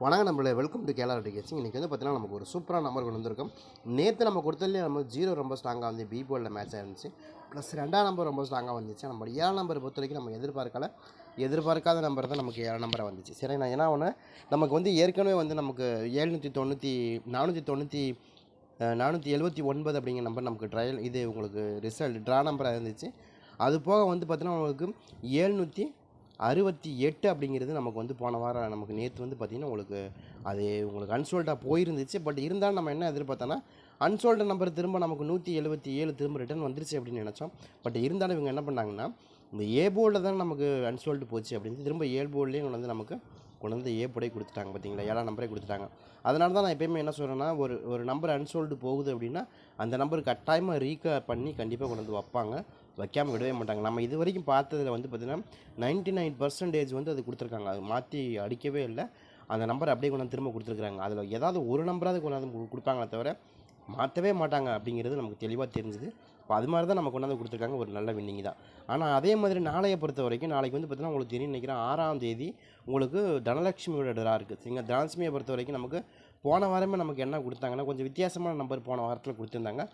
வணக்கம் நம்மளோட welcome to கேலா டிகேசிங் இன்றைக்கி வந்து பார்த்தீங்கன்னா நமக்கு ஒரு சூப்பரான நம்பர் கொண்டு வந்திருக்கோம். நேற்று நம்ம கொடுத்ததுலேயே நம்ம ஜீரோ ரொம்ப ஸ்ட்ராங்காக வந்து பி போர்டில் மேட்ச் ஆயிருந்துச்சு. ப்ளஸ் ரெண்டாம் நம்பர் ரொம்ப ஸ்ட்ராங்காக வந்துச்சு. நம்ம ஏழாம் நம்பர் பொறுத்த வரைக்கும் நம்ம எதிர்பார்க்கல. எதிர்பார்க்காத நம்பர் தான் நமக்கு ஏழாம் நம்பராக வந்துச்சு. சரி நான் ஏன்னா ஒன்று நமக்கு வந்து ஏற்கனவே வந்து நமக்கு ஏழ்நூற்றி தொண்ணூற்றி நானூற்றி தொண்ணூற்றி நானூற்றி எழுபத்தி ஒன்பது அப்படிங்கிற நம்பர் நமக்கு ட்ரையல் இது உங்களுக்கு ரிசல்ட் ட்ரா நம்பராக இருந்துச்சு. அது போக வந்து பார்த்தீங்கன்னா உங்களுக்கு ஏழ்நூற்றி அறுபத்தி எட்டு அப்படிங்கிறது நமக்கு வந்து போன வாரம் நமக்கு நேற்று வந்து பார்த்திங்கன்னா உங்களுக்கு அது உங்களுக்கு அன்சோல்டாக போயிருந்துச்சு. பட் இருந்தாலும் நம்ம என்ன எதிர்பார்த்தோன்னா அன்சோல்டு நம்பர் திரும்ப நமக்கு நூற்றி எழுபத்தி ஏழு திரும்ப ரிட்டர்ன் வந்துருச்சு அப்படின்னு நினச்சோம். பட் இருந்தாலும் இவங்க என்ன பண்ணாங்கன்னா இந்த ஏ போர்டில் தான் நமக்கு அன்சோல்டு போச்சு அப்படின்னு திரும்ப ஏ போர்ட்லேயே கொண்டு வந்து நமக்கு கொண்டு வந்து ஏ போடே கொடுத்துட்டாங்க பார்த்தீங்களா? ஏழாம் நம்பரே கொடுத்துட்டாங்க. அதனால தான் நான் எப்பயுமே என்ன சொல்கிறேன்னா ஒரு ஒரு நம்பர் அன்சோல்டு போகுது அப்படின்னா அந்த நம்பர் கட்டாயமாக ரீக பண்ணி கண்டிப்பாக கொண்டு வந்து வைப்பாங்க. வைக்காமல் விடவே மாட்டாங்க. நம்ம இது வரைக்கும் பார்த்ததுல வந்து பார்த்திங்கன்னா நைன்ட்டி நைன் பர்சன்டேஜ் வந்து அது கொடுத்துருக்காங்க. அது மாற்றி அடிக்கவே இல்லை. அந்த நம்பர் அப்படியே கொண்டாந்து திரும்ப கொடுத்துருக்குறாங்க. அதில் ஏதாவது ஒரு நம்பராவது கொண்டாந்து கொடுப்பாங்களே தவிர மாற்றவே மாட்டாங்க அப்படிங்கிறது நமக்கு தெளிவாக தெரிஞ்சுது. இப்போ அது மாதிரி தான் நம்ம கொண்டாந்து கொடுத்துருக்காங்க. ஒரு நல்ல வின்னிங் தான். ஆனால் அதே மாதிரி நாளையை பொறுத்த வரைக்கும் நாளைக்கு வந்து பார்த்தீங்கன்னா உங்களுக்கு தெரியும் நினைக்கிறேன் ஆறாம் தேதி உங்களுக்கு தனலட்சுமியோட ட்ரா இருக்குது சரிங்களா தனலட்சுமியை பொறுத்த வரைக்கும் நமக்கு போன வாரமே நமக்கு என்ன கொடுத்தாங்கன்னா கொஞ்சம் வித்தியாசமான நம்பர் போன வாரத்தில் கொடுத்துருந்தாங்க.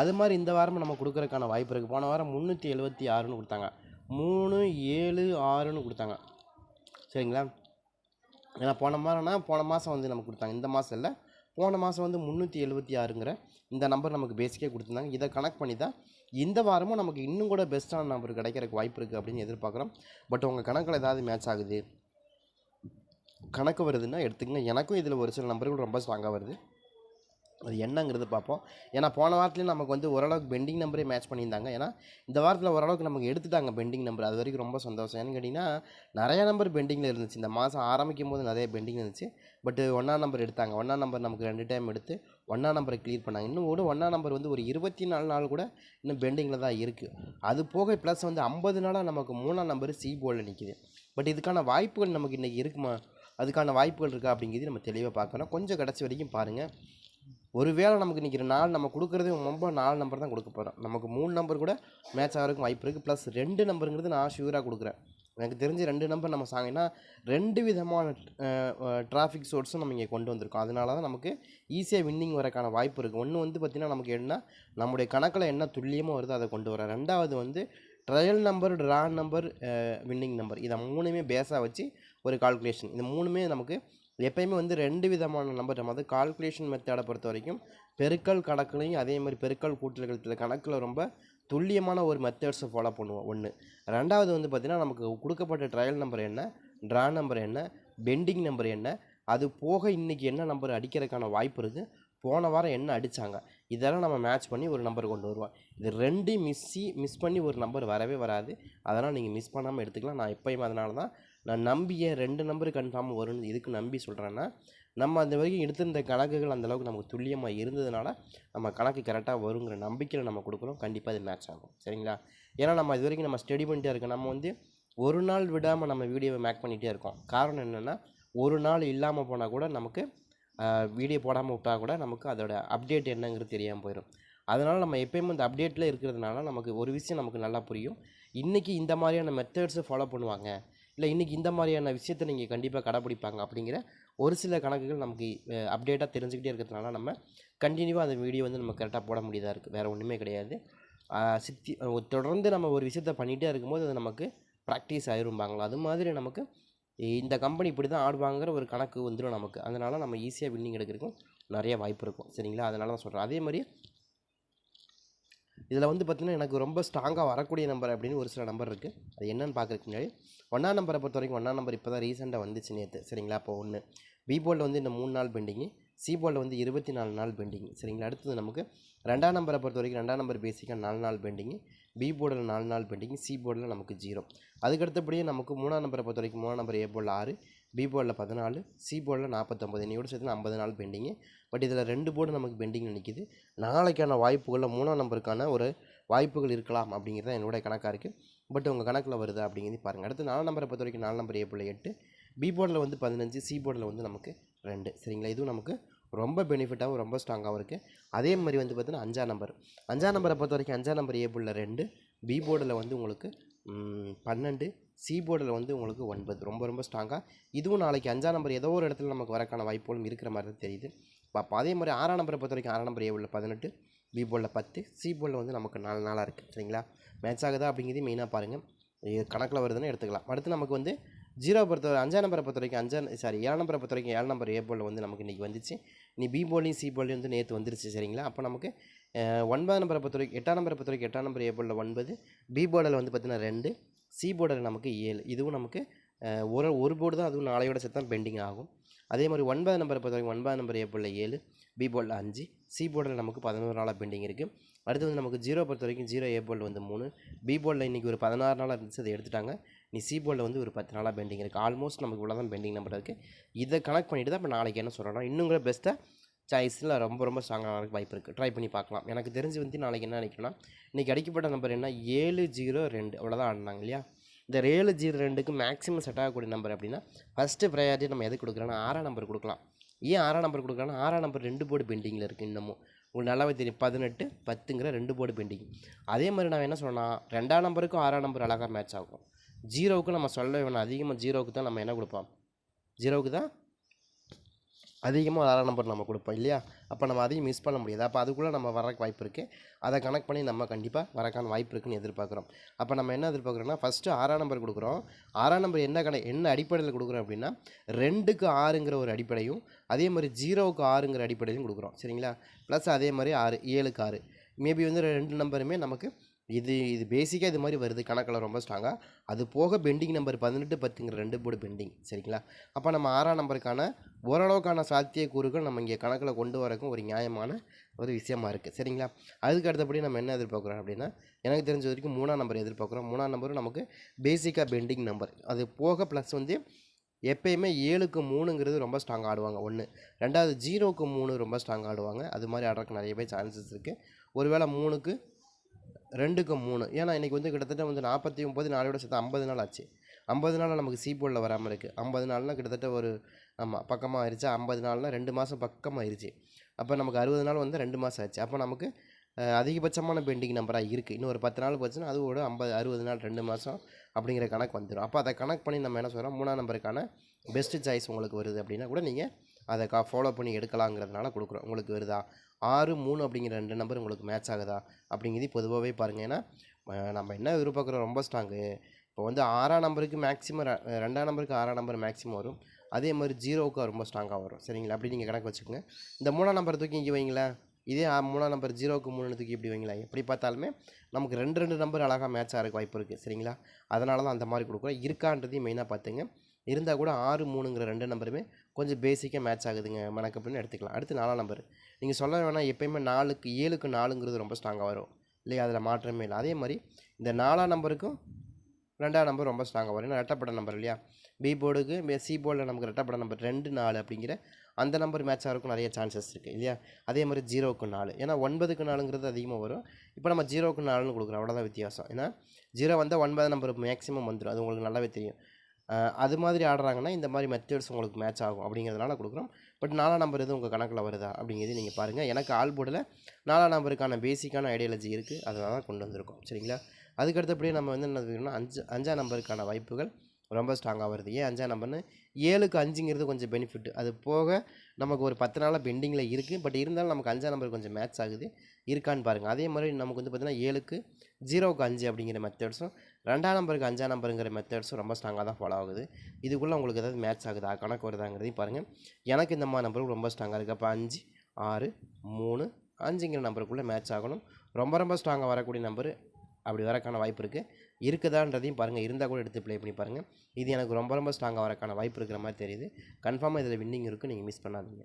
அது மாதிரி இந்த வாரமும் நம்ம கொடுக்குறதுக்கான வாய்ப்பு இருக்குது போன வாரம் முந்நூற்றி எழுபத்தி ஆறுன்னு கொடுத்தாங்க. மூணு ஏழு ஆறுன்னு கொடுத்தாங்க. சரிங்களா? ஏன்னா போன வாரம்னா போன மாதம் வந்து நமக்கு கொடுத்தாங்க. இந்த மாதம் இல்லை. போன மாதம் வந்து முந்நூற்றி எழுபத்தி ஆறுங்கிற இந்த நம்பர் நமக்கு பேசிக்காக கொடுத்துருந்தாங்க. இதை கனெக்ட் பண்ணி தான் இந்த வாரமும் நமக்கு இன்னும் கூட பெஸ்ட்டான நம்பர் கிடைக்கிறதுக்கு வாய்ப்பு இருக்குது அப்படின்னு எதிர்பார்க்குறோம். பட் உங்கள் கணக்கில் ஏதாவது மேட்ச் ஆகுது? கணக்கு வருதுன்னா எடுத்துக்கங்க. எனக்கும் இதில் ஒரு சில நம்பர்கள் ரொம்ப ஸ்ட்ராங்காக வருது. அது என்னங்கிறது பார்ப்போம். ஏன்னா போன வாரத்துலேயும் நமக்கு வந்து ஓரளவுக்கு பெண்டிங் நம்பரே மேட்ச் பண்ணியிருந்தாங்க. ஏன்னா இந்த வாரத்தில் ஓரளவுக்கு நமக்கு எடுத்துட்டாங்க பெண்டிங் நம்பர் அது வரைக்கும் ரொம்ப சந்தோஷம். ஏன்னு கேட்டிங்கன்னா நிறைய நம்பர் பெண்டிங்கில் இருந்துச்சு. இந்த மாதம் ஆரம்பிக்கும் போது நிறைய பெண்டிங் இருந்துச்சு. பட் ஒன்றா நம்பர் எடுத்தாங்க. ஒன்றா நம்பர் நமக்கு ரெண்டு டைம் எடுத்து ஒன்றா நம்பரை கிளியர் பண்ணாங்க. இன்னும் கூட ஒன்றா நம்பர் வந்து ஒரு இருபத்தி நாலு நாள் கூட இன்னும் பெண்டிங்கில் தான் இருக்குது அது போக ப்ளஸ் வந்து ஐம்பது நாளாக நமக்கு மூணாம் நம்பர் சி போர்டில் நிற்கிது பட் இதுக்கான வாய்ப்புகள் நமக்கு இன்றைக்கி இருக்குமா? அதுக்கான வாய்ப்புகள் இருக்கா அப்படிங்கிறது நம்ம தெளிவாக பார்க்கணும். கொஞ்சம் கடைசி வரைக்கும் பாருங்கள் ஒருவேளை நமக்கு நிற்கிற நாலு நம்ம கொடுக்குறதே ரொம்ப நாலு நம்பர் தான் கொடுக்க போகிறோம் நமக்கு மூணு நம்பர் கூட மேட்ச் ஆகிறதுக்கு வாய்ப்பு இருக்குது ப்ளஸ் ரெண்டு நம்பருங்கிறது நான் ஷூராக கொடுக்குறேன். எனக்கு தெரிஞ்சு ரெண்டு நம்பர் நம்ம சாங்கினா ரெண்டு விதமான டிராஃபிக் சோர்ஸும் நம்ம இங்கே கொண்டு வந்திருக்கோம். அதனால தான் நமக்கு ஈஸியாக வின்னிங் வரக்கான வாய்ப்பு இருக்குது ஒன்று வந்து பார்த்திங்கன்னா நமக்கு என்ன நம்முடைய கணக்கில் என்ன துல்லியமாக வருதோ அதை கொண்டு வர ரெண்டாவது வந்து trial number draw number winning number இதை மூணுமே பேஸாக வச்சு ஒரு கால்குலேஷன் இந்த மூணுமே நமக்கு எப்பயுமே வந்து ரெண்டு விதமான நம்பர் நம்ம வந்து கால்குலேஷன் மெத்தடை பொறுத்த வரைக்கும் பெருக்கல் கணக்குலையும் அதே மாதிரி பெருக்கல் கூட்டல் கழித்தல் கணக்கில் ரொம்ப துல்லியமான ஒரு மெத்தட்ஸை ஃபாலோ பண்ணுவோம். ஒன்று ரெண்டாவது வந்து பார்த்திங்கன்னா நமக்கு கொடுக்கப்பட்ட ட்ரையல் நம்பர் என்ன ட்ரா நம்பர் என்ன பெண்டிங் நம்பர் என்ன அது போக இன்றைக்கி என்ன நம்பர் அடிக்கிறதுக்கான வாய்ப்பு இருக்குது போன வாரம் என்ன அடித்தாங்க இதெல்லாம் நம்ம மேட்ச் பண்ணி ஒரு நம்பர் கொண்டு வருவோம். இது ரெண்டையும் மிஸ்ஸி மிஸ் பண்ணி ஒரு நம்பர் வரவே வராது. அதெல்லாம் நீங்கள் மிஸ் பண்ணாமல் எடுத்துக்கலாம். நான் எப்பயுமே அதனால தான் நான் நம்பிய ரெண்டு நம்பர் கன்ஃபார்ம் வரும்னு இதுக்கு நம்பி சொல்கிறேன்னா நம்ம அந்த வரைக்கும் எடுத்திருந்த கணக்குகள் அந்தளவுக்கு நமக்கு துல்லியமாக இருந்ததுனால நம்ம கணக்கு கரெக்டாக வருங்கிற நம்பிக்கையில் நம்ம கொடுக்குறோம். கண்டிப்பாக அது மேட்ச் ஆகும். சரிங்களா? ஏன்னா நம்ம இது வரைக்கும் நம்ம ஸ்டடி பண்ணிட்டே இருக்கோம். நம்ம வந்து ஒரு நாள் விடாமல் நம்ம வீடியோவை மேக் பண்ணிகிட்டே இருக்கோம். காரணம் என்னென்னா ஒரு நாள் இல்லாமல் போனால் கூட நமக்கு வீடியோ போடாமல் விட்டால் கூட நமக்கு அதோட அப்டேட் என்னங்கிறது தெரியாமல் போயிடும் அதனால் நம்ம எப்பயுமே இந்த அப்டேட்டில் இருக்கிறதுனால நமக்கு ஒரு விஷயம் நமக்கு நல்லா புரியும். இன்றைக்கி இந்த மாதிரியான மெத்தட்ஸை ஃபாலோ பண்ணுவாங்க. இல்லை இன்றைக்கி இந்த மாதிரியான விஷயத்தை நீங்கள் கண்டிப்பாக கடைப்பிடிப்பாங்க அப்படிங்கிற ஒரு சில கணக்குகள் நமக்கு அப்டேட்டாக தெரிஞ்சுக்கிட்டே இருக்கிறதுனால நம்ம கண்டினியூவாக அந்த வீடியோ வந்து நம்ம கரெக்டாக போட முடியதாக இருக்குது வேறு ஒன்றுமே கிடையாது. சித்தி தொடர்ந்து நம்ம ஒரு விஷயத்த பண்ணிகிட்டே இருக்கும்போது அது நமக்கு ப்ராக்டிஸ் ஆயிரும்பாங்களா? அது மாதிரி நமக்கு இந்த கம்பெனி இப்படி தான் ஆடுவாங்கிற ஒரு கணக்கு வந்துடும் நமக்கு. அதனால் நம்ம ஈஸியாக வின்னிங் எடுக்கிறதுக்கும் நிறைய வாய்ப்பு இருக்கும். சரிங்களா? அதனால தான் சொல்கிறேன் அதே மாதிரி இதில் வந்து பார்த்திங்கன்னா எனக்கு ரொம்ப ஸ்ட்ராங்காக வரக்கூடிய நம்பர் அப்படின்னு ஒரு சில நம்பர் இருக்குது அது என்னென்னு பார்க்குறதுக்கு முன்னாடி ஒன்றா நம்பரை பொறுத்த வரைக்கும் ஒன்றா நம்பர் இப்போ தான் ரீசெண்டாக வந்துச்சு நேற்று சரிங்களா? அப்போ ஒன்று பி போர்டில் வந்து இந்த மூணு நாள் பெண்டிங்கு சி போர்டில் வந்து இருபத்தி நாலு நாள் பெண்டிங் சரிங்களா? அடுத்தது நமக்கு ரெண்டாம் நம்பரை பொறுத்த வரைக்கும் ரெண்டாம் நம்பர் பேசிக்காக நாலு நாள் பெண்டிங்கு பி போர்டில் நாலு நாள் பெண்டிங் சி போர்டில் நமக்கு ஜீரோ அதுக்கடுத்தபடியே நமக்கு மூணாம் நம்பரை பொறுத்த வரைக்கும் மூணாம் நம்பர் ஏ போர்டில் ஆறு பி போர்டில் பதினாலு சி போர்டில் நாற்பத்தொம்பது இன்னையோட சேர்த்து ஐம்பது நாள் பெண்டிங்கு பட் இதில் ரெண்டு போர்டு நமக்கு பெண்டிங்கில் நிற்கிது நாளைக்கான வாய்ப்புகளில் மூணாம் நம்பருக்கான ஒரு வாய்ப்புகள் இருக்கலாம் அப்படிங்கிறது தான் என்னுடைய கணக்காக இருக்குது பட் உங்கள் கணக்கில் வருதா அப்படிங்கிறது பாருங்கள் அடுத்து நாலு நம்பரை பொறுத்த வரைக்கும் நாலு நம்பர் ஏ பிள்ளை எட்டு பி போர்டில் வந்து பதினஞ்சு சி போர்டில் வந்து நமக்கு ரெண்டு. சரிங்களா? இதுவும் நமக்கு ரொம்ப பெனிஃபிட்டாகவும் ரொம்ப ஸ்ட்ராங்காகவும் இருக்குது அதே மாதிரி வந்து பார்த்தீங்கன்னா அஞ்சாம் நம்பர். அஞ்சாம் நம்பரை பொறுத்த வரைக்கும் அஞ்சாம் நம்பர் ஏ ரெண்டு பி போர்டில் வந்து உங்களுக்கு பன்னெண்டு சி போர்டில் வந்து உங்களுக்கு ஒன்பது. ரொம்ப ரொம்ப ஸ்ட்ராங்காக இதுவும் நாளைக்கு அஞ்சாம் நம்பர் ஏதோ ஒரு இடத்துல நமக்கு வரக்கான வாய்ப்புகளும் இருக்கிற மாதிரி தான் தெரியுது. பார்ப்போம் அதே மாதிரி ஆறாம் நம்பரை பொறுத்த வரைக்கும் ஆறாம் நம்பர் ஏவில் பதினெட்டு பி போர்டில் பத்து சிபோர்டில் வந்து நமக்கு நாலு நாளாக இருக்குது சரிங்களா? மேட்ச் ஆகுதா அப்படிங்கிறது மெயினாக பாருங்கள் இது கணக்கில் வருதுன்னு எடுத்துக்கலாம். அடுத்து நமக்கு வந்து ஜீரோ பொறுத்த வரை அஞ்சாம் நம்பரை பொறுத்த வரைக்கும் அஞ்சாம் சாரி ஏழாம் நம்பரை பொறுத்த வரைக்கும் ஏழு நம்பர் ஏ வந்து நமக்கு இன்றைக்கி வந்துச்சு. நீ பி சிபோலையும் சி வந்து நேற்று வந்துருச்சு. சரிங்களா? அப்போ நமக்கு ஒன்பதாம் நம்பரை பொறுத்த வரைக்கும் எட்டாம் நம்பரை பொறுத்த வரைக்கும் எட்டாம் நம்பர் ஏ ஒன்பது பி போர்டில் வந்து பார்த்தீங்கன்னா ரெண்டு சி போர்டில் நமக்கு ஏழு. இதுவும் நமக்கு ஒரு ஒரு போர்டு தான் அதுவும் நாளையோட சேர்த்து தான் பெண்டிங் ஆகும். அதே மாதிரி ஒன்பது நம்பரை பொறுத்த வரைக்கும் ஒன்பது நம்பர் ஏ போர்டில் ஏழு பி போர்டில் அஞ்சு சி போர்டில் நமக்கு பதினோரு நாளாக பெண்டிங் இருக்குது அடுத்து வந்து நமக்கு ஜீரோ பொறுத்த வரைக்கும் ஜீரோ ஏ போர்டில் வந்து மூணு பி போர்டில் இன்றைக்கி ஒரு பதினாறு நாளாக இருந்துச்சு அதை எடுத்துட்டாங்க. நீ சி போர்டில் வந்து ஒரு பத்து நாளாக பெண்டிங் இருக்குது ஆல்மோஸ்ட் நமக்கு இவ்வளோ தான் பெண்டிங் நம்பர் இருக்குது இதை கனெக்ட் பண்ணிவிட்டு தான் இப்போ நாளைக்கு என்ன சொல்கிறோம் இன்னும் கூட பெஸ்ட்டாக சாய்ஸில் ரொம்ப ரொம்ப ஸ்ட்ராங்காக வாய்ப்பு இருக்குது ட்ரை பண்ணி பார்க்கலாம். எனக்கு தெரிஞ்சு வந்து நாளைக்கு என்ன நினைக்கணும்னா இன்றைக்கி அடிக்கப்பட்ட நம்பர் என்ன? ஏழு ஜீரோ ரெண்டு. அவ்வளோதான் ஆடினாங்க இல்லையா? இந்த ஏழு ஜீரோ ரெண்டுக்கு மேக்ஸிமம் செட் ஆகக்கூடிய நம்பர் அப்படின்னா ஃபஸ்ட்டு ப்ரையாரிட்டி நம்ம எது கொடுக்குறோன்னா ஆறாம் நம்பர் கொடுக்கலாம். ஏன் ஆறாம் நம்பர் கொடுக்குறோன்னா ஆறாம் நம்பர் ரெண்டு போர்டு பெண்டிங்கில் இருக்குது இன்னமும். உங்களுக்கு நல்லாவே தெரியும். பதினெட்டு பத்துங்கிற ரெண்டு போர்டு பெண்டிங் அதே மாதிரி நான் என்ன சொன்னால் ரெண்டாம் நம்பருக்கும் ஆறாம் நம்பர் அழகாக மேட்ச் ஆகும். ஜீரோவுக்கு நம்ம சொல்ல வேணும். அதிகமாக ஜீரோவுக்கு தான் நம்ம என்ன கொடுப்போம்? ஜீரோவுக்கு தான் அதிகமாக ஆறாம் நம்பர் நம்ம கொடுப்போம் இல்லையா? அப்போ நம்ம அதையும் மிஸ் பண்ண முடியாது. அப்போ அதுக்குள்ளே நம்ம வரக்கு வாய்ப்பு இருக்குது அதை கனெக்ட் பண்ணி நம்ம கண்டிப்பாக வரக்கான வாய்ப்பு இருக்குன்னு எதிர்பார்க்குறோம். அப்போ நம்ம என்ன எதிர்பார்க்குறோம்னா ஃபஸ்ட்டு ஆறாம் நம்பர் கொடுக்குறோம். ஆறாம் நம்பர் என்ன கண என்ன அடிப்படையில் கொடுக்குறோம் அப்படின்னா ரெண்டுக்கு ஆறுங்கிற ஒரு அடிப்படையும் அதே மாதிரி ஜீரோவுக்கு ஆறுங்கிற அடிப்படையிலும் கொடுக்குறோம். சரிங்களா? ப்ளஸ் அதே மாதிரி ஆறு ஏழுக்கு ஆறு. மேபி வந்து ரெண்டு நம்பருமே நமக்கு இது இது பேசிக்காக இது மாதிரி வருது. கணக்கில் ரொம்ப ஸ்ட்ராங்காக அது போக பெண்டிங் நம்பர் பதினெட்டு பத்துங்கிற ரெண்டு போர்டு பெண்டிங் சரிங்களா? அப்போ நம்ம ஆறாம் நம்பருக்கான ஓரளவுக்கான சாத்தியக்கூறுகள் நம்ம இங்கே கணக்கில் கொண்டு வரக்கும் ஒரு நியாயமான ஒரு விஷயமா இருக்குது சரிங்களா? அதுக்கு அடுத்தபடி நம்ம என்ன எதிர்பார்க்குறோம் அப்படின்னா எனக்கு தெரிஞ்ச வரைக்கும் மூணாம் நம்பர் எதிர்பார்க்குறோம். மூணாம் நம்பரும் நமக்கு பேசிக்காக பெண்டிங் நம்பர் அது போக ப்ளஸ் வந்து எப்பயுமே ஏழுக்கு மூணுங்கிறது ரொம்ப ஸ்ட்ராங் ஆடுவாங்க. ஒன்று ரெண்டாவது ஜீரோக்கு மூணு ரொம்ப ஸ்ட்ராங் ஆடுவாங்க. அது மாதிரி ஆடுறதுக்கு நிறைய பேர் சான்சஸ் இருக்குது ஒருவேளை மூணுக்கு ரெண்டுக்கு மூணு. ஏன்னா இன்றைக்கி வந்து கிட்டத்தட்ட வந்து நாற்பத்தி ஒம்பது நாளோட சேர்த்து ஐம்பது நாள் ஆச்சு. ஐம்பது நாளில் நமக்கு சி போர்டில் வராமல் இருக்குது ஐம்பது நாள்னால் கிட்டத்தட்ட ஒரு ஆமாம் பக்கமாக ஆயிடுச்சு ஐம்பது நாள்னால் ரெண்டு மாதம் பக்கமாக ஆயிடுச்சு அப்போ நமக்கு அறுபது நாள் வந்து ரெண்டு மாதம் ஆச்சு. அப்போ நமக்கு அதிகபட்சமான பெண்டிங் நம்பராக இருக்குது இன்னும் ஒரு பத்து நாள் போச்சுன்னா அது ஒரு ஐம்பது அறுபது நாள் ரெண்டு மாதம் அப்படிங்கிற கணக்கு வந்துடும் அப்போ அதை கணக்கு பண்ணி நம்ம என்ன சொல்கிறோம் மூணாம் நம்பருக்கான பெஸ்ட்டு சாய்ஸ் உங்களுக்கு வருது அப்படின்னா கூட நீங்கள் அதை கா ஃபாலோ பண்ணி எடுக்கலாங்கிறதுனால கொடுக்குறோம். உங்களுக்கு வருதா? ஆறு மூணு அப்படிங்கிற ரெண்டு நம்பர் உங்களுக்கு மேட்ச் ஆகுதா? அப்படிங்கிறது பொதுவாகவே பாருங்கள் ஏன்னா நம்ம என்ன எதிர்பார்க்குறோம்? ரொம்ப ஸ்ட்ராங்கு இப்போ வந்து ஆறாம் நம்பருக்கு மேக்ஸிமம் ரெண்டாம் நம்பருக்கு ஆறாம் நம்பர் மேக்ஸிமம் வரும். அதே மாதிரி ஜீரோவுக்கு ரொம்ப ஸ்ட்ராங்காக வரும். சரிங்களா? அப்படி நீங்கள் கணக்கு வச்சுக்கோங்க. இந்த மூணாம் நம்பர் தூக்கி இங்கே வைங்களேன். இதே மூணாம் நம்பர் ஜீரோவுக்கு மூணு தூக்கி இப்படி வைங்களேன். எப்படி பார்த்தாலுமே நமக்கு ரெண்டு ரெண்டு நம்பர் அழகாக மேட்ச் இருக்க வாய்ப்பு இருக்குது சரிங்களா? அதனால தான் அந்த மாதிரி கொடுக்குறோம். இருக்கான்றதையும் மெயினாக பார்த்துங்க. இருந்தால் கூட ஆறு மூணுங்கிற ரெண்டு நம்பருமே கொஞ்சம் பேசிக்காக மேட்ச் ஆகுதுங்க. மணக்கு அப்படின்னு எடுத்துக்கலாம். அடுத்து நாலாம் நம்பர் நீங்கள் சொல்ல வேணாம் எப்பயுமே நாலுக்கு ஏழுக்கு நாலுங்கிறது ரொம்ப ஸ்ட்ராங்காக வரும். இல்லையா? அதில் மாற்றமே இல்லை. அதே மாதிரி இந்த நாலாம் நம்பருக்கும் ரெண்டாம் நம்பர் ரொம்ப ஸ்ட்ராங்காக வரும். ஏன்னா ரெட்டப்பட நம்பர் இல்லையா? பி போர்டுக்கு சி போர்டில் நமக்கு ரெட்டப்பட நம்பர் ரெண்டு நாலு அப்படிங்கிற அந்த நம்பர் மேட்ச் ஆகிறக்கும் நிறைய சான்சஸ் இருக்குது இல்லையா? அதே மாதிரி ஜீரோவுக்கு நாலு. ஏன்னா ஒன்பதுக்கு நாலுங்கிறது அதிகமாக வரும். இப்போ நம்ம ஜீரோவுக்கு நாலுன்னு கொடுக்குறோம். அவ்வளோதான் வித்தியாசம். ஏன்னா ஜீரோ வந்தால் ஒன்பது நம்பர் மேக்ஸிமம் வந்துடும் அது உங்களுக்கு நல்லாவே தெரியும். அது மாதிரி ஆடுறாங்கன்னா இந்த மாதிரி மெத்தட்ஸ் உங்களுக்கு மேட்ச் ஆகும் அப்படிங்கிறதுனால கொடுக்குறோம். பட் நாலாம் நம்பர் எதுவும் உங்கள் கணக்கில் வருதா அப்படிங்கிறது நீங்கள் பாருங்கள் எனக்கு ஆல் போர்டில் நாலாம் நம்பருக்கான பேசிக்கான ஐடியாலஜி இருக்குது அதனால தான் கொண்டு வந்திருக்கோம். சரிங்களா? அதுக்கு அடுத்தபடியே நம்ம வந்து என்ன செய்யணும்னா அஞ்சு அஞ்சாம் நம்பருக்கான வாய்ப்புகள் ரொம்ப ஸ்ட்ராங்காக வருது. ஏன் அஞ்சாம் நம்பர்னு ஏழுக்கு அஞ்சுங்கிறது கொஞ்சம் பெனிஃபிட் அது போக நமக்கு ஒரு பத்து நாளாக பெண்டிங்கில் இருக்குது பட் இருந்தாலும் நமக்கு அஞ்சாம் நம்பர் கொஞ்சம் மேட்ச் ஆகுது. இருக்கான்னு பாருங்கள் அதே மாதிரி நமக்கு வந்து பார்த்திங்கன்னா ஏழுக்கு ஜீரோவுக்கு அஞ்சு அப்படிங்கிற மெத்தட்ஸும் ரெண்டாம் நம்பருக்கு அஞ்சாம் நம்பருங்கிற மெத்தட்ஸும் ரொம்ப ஸ்ட்ராங்காக தான் ஃபாலோ ஆகுது. இதுக்குள்ளே உங்களுக்கு ஏதாவது மேட்ச் ஆகுதா கணக்கு வருதாங்கிறதையும் பாருங்கள் எனக்கு இந்த மாதிரி நம்பருக்கு ரொம்ப ஸ்ட்ராங்காக இருக்குது அப்போ அஞ்சு ஆறு மூணு அஞ்சுங்கிற நம்பருக்குள்ளே மேட்ச் ஆகணும். ரொம்ப ரொம்ப ஸ்ட்ராங்காக வரக்கூடிய நம்பரு அப்படி வரக்கான வாய்ப்பு இருக்குது இருக்குதான்றதையும் பாருங்கள் இருந்தால் கூட எடுத்து ப்ளே பண்ணி பாருங்கள் இது எனக்கு ரொம்ப ரொம்ப ஸ்ட்ராங்காக வரக்கான வாய்ப்பு இருக்கிற மாதிரி தெரியுது. கன்ஃபார்மாக இதில் வின்னிங் இருக்குது நீங்கள் மிஸ் பண்ணாதீங்க.